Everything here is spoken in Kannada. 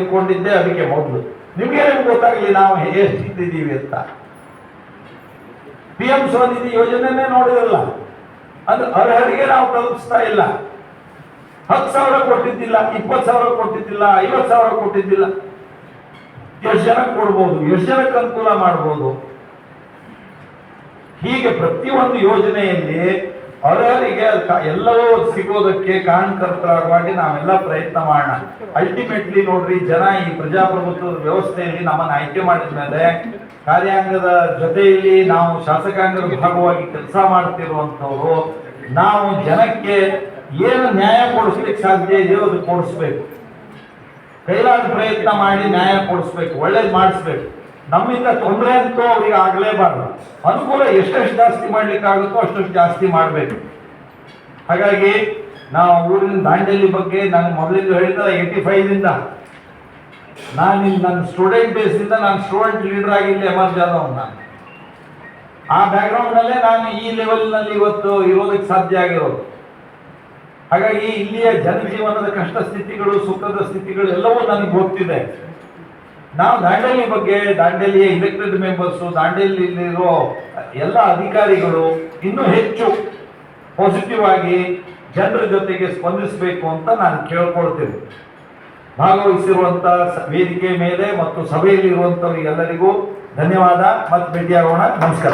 ತಿಳ್ಕೊಂಡಿದ್ದೆ, ಅದಕ್ಕೆ ಮೊದಲು. ನಿಮಗೆ ಗೊತ್ತಾಗಲಿ, ನಾವು ಎಷ್ಟಿದ್ದೀವಿ ಅಂತ. ಪಿ ಎಂ ಸ್ವನಿಧಿ ಯೋಜನೆನೇ ನೋಡಿರಲ್ಲ. ಅದು ಅರ್ಹರಿಗೆ ನಾವು ತಲುಪಿಸ್ತಾ ಇಲ್ಲ. ಹತ್ತು ಸಾವಿರ ಕೊಟ್ಟಿದ್ದಿಲ್ಲ, ಇಪ್ಪತ್ತು ಸಾವಿರ ಕೊಟ್ಟಿದ್ದಿಲ್ಲ, ಐವತ್ತು ಸಾವಿರ ಕೊಟ್ಟಿದ್ದಿಲ್ಲ. ಎಷ್ಟು ಜನಕ್ಕೆ ಕೊಡ್ಬೋದು, ಎಷ್ಟು ಜನಕ್ಕೆ ಅನುಕೂಲ ಮಾಡ್ಬೋದು? ಹೀಗೆ ಪ್ರತಿಯೊಂದು ಯೋಜನೆಯಲ್ಲಿ ಅರ್ಹರಿಗೆ ಕ- ಎಲ್ಲವೂ ಸಿಗೋದಕ್ಕೆ ಕಾರಣಕರ್ತರಾಗಿ ನಾವೆಲ್ಲ ಪ್ರಯತ್ನ ಮಾಡೋಣ. ಅಲ್ಟಿಮೇಟ್ಲಿ ನೋಡ್ರಿ, ಜನ ಈ ಪ್ರಜಾಪ್ರಭುತ್ವದ ವ್ಯವಸ್ಥೆಯಲ್ಲಿ ನಮ್ಮನ್ನ ಆಯ್ಕೆ ಮಾಡಿದ ಮೇಲೆ ಕಾರ್ಯಾಂಗದ ಜೊತೆಯಲ್ಲಿ ನಾವು ಶಾಸಕಾಂಗದ ಭಾಗವಾಗಿ ಕೆಲಸ ಮಾಡ್ತಿರುವಂಥವ್ರು, ನಾವು ಜನಕ್ಕೆ ಏನು ನ್ಯಾಯ ಕೊಡಿಸ್ಲಿಕ್ಕೆ ಸಾಧ್ಯ ಇದೆಯೋ ಅದು ಕೊಡಿಸ್ಬೇಕು. ಕೈಲಾದ ಪ್ರಯತ್ನ ಮಾಡಿ ನ್ಯಾಯ ಕೊಡಿಸ್ಬೇಕು, ಒಳ್ಳೇದು ಮಾಡಿಸ್ಬೇಕು. ನಮ್ಮಿಂದ ತೊಂದರೆ ಅಂತೂ ಅವ್ರಿಗೆ ಆಗಲೇಬಾರ್ದು. ಅನುಕೂಲ ಎಷ್ಟೆಷ್ಟು ಜಾಸ್ತಿ ಮಾಡ್ಲಿಕ್ಕೆ ಆಗುತ್ತೋ ಅಷ್ಟು ಜಾಸ್ತಿ ಮಾಡಬೇಕು. ಹಾಗಾಗಿ ನಾವು ಊರಿನ ದಾಂಡೇಲಿ ಬಗ್ಗೆ ನಾನು ಮೊದಲಿಂದ ಹೇಳಿದ ಏಯ್ಟಿ ಫೈವ್ದಿಂದ ನಾನು ನನ್ನ ಸ್ಟೂಡೆಂಟ್ ಬೇಸಿಂದ ನಾನು ಸ್ಟೂಡೆಂಟ್ ಲೀಡರ್ ಆಗಿ ಇಲ್ಲಿ ಆರ್ ಜಾಧವ್ ನಾನು ಆ ಬ್ಯಾಕ್ಗ್ರೌಂಡ್ನಲ್ಲೇ ನಾನು ಈ ಲೆವೆಲ್ನಲ್ಲಿ ಇವತ್ತು ಇರೋದಕ್ಕೆ ಸಾಧ್ಯ ಆಗಿರೋದು. ಹಾಗಾಗಿ ಇಲ್ಲಿಯ ಜನಜೀವನದ ಕಷ್ಟ ಸ್ಥಿತಿಗಳು, ಸುಖದ ಸ್ಥಿತಿಗಳು ಎಲ್ಲವೂ ನನಗೆ ಗೊತ್ತಿದೆ. ನಾವು ದಾಂಡೇಲಿ ಬಗ್ಗೆ ದಾಂಡೇಲಿಯ ಇಲೆಕ್ಟೆಡ್ ಮೆಂಬರ್ಸು ದಾಂಡೇಲಿಯಲ್ಲಿರೋ ಎಲ್ಲ ಅಧಿಕಾರಿಗಳು ಇನ್ನೂ ಹೆಚ್ಚು ಪಾಸಿಟಿವ್ ಆಗಿ ಜನರ ಜೊತೆಗೆ ಸ್ಪಂದಿಸಬೇಕು ಅಂತ ನಾನು ಕೇಳ್ಕೊಳ್ತೇನೆ. ಭಾಗವಹಿಸಿರುವಂಥ ವೇದಿಕೆ ಮೇಲೆ ಮತ್ತು ಸಭೆಯಲ್ಲಿ ಇರುವಂತವರಿಗೆಲ್ಲರಿಗೂ ಧನ್ಯವಾದ. ಮತ್ತು ಭೇಟಿಯಾಗೋಣ. ನಮಸ್ಕಾರ.